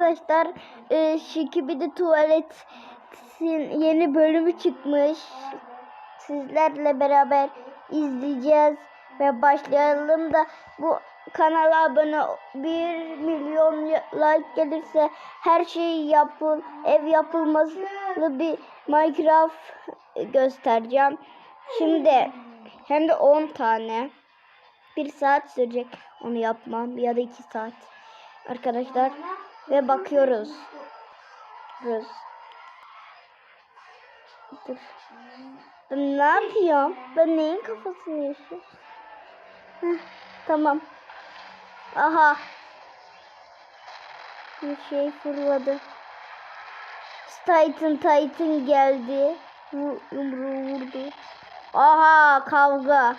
Arkadaşlar e, Şikibidi Tuvalet'in yeni bölümü çıkmış. Sizlerle beraber izleyeceğiz ve başlayalım da bu kanala abone 1 milyon like gelirse her şeyi yapıl ev yapılması bir Minecraft göstereceğim. Şimdi hem de 10 tane. Bir saat sürecek onu yapmam ya da 2 saat. Arkadaşlar ve bakıyoruz. Bakıyoruz. Dur. Ben ne yapıyorum? Ben neyin kafasını yaşıyorum? Tamam. Aha. Bir şey fırladı. Titan Titan geldi. Yumruğu vurdu. Aha kavga.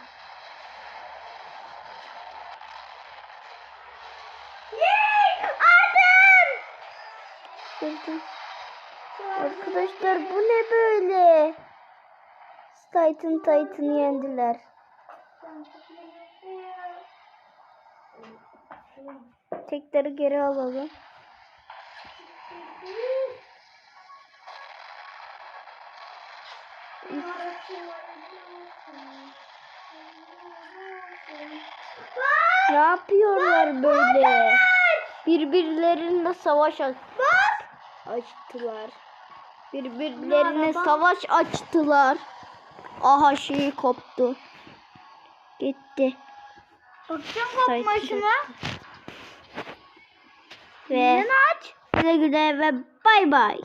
Gördüm. Arkadaşlar bu ne böyle? Titan Titan'ı yendiler. Tekleri geri alalım. Ne yapıyorlar böyle? Birbirlerine savaş aç açtılar. Birbirlerine savaş açtılar. Aha şeyi koptu. Gitti. Bakacağım kopmaşına. Ve aç. güle güle ve bay bay.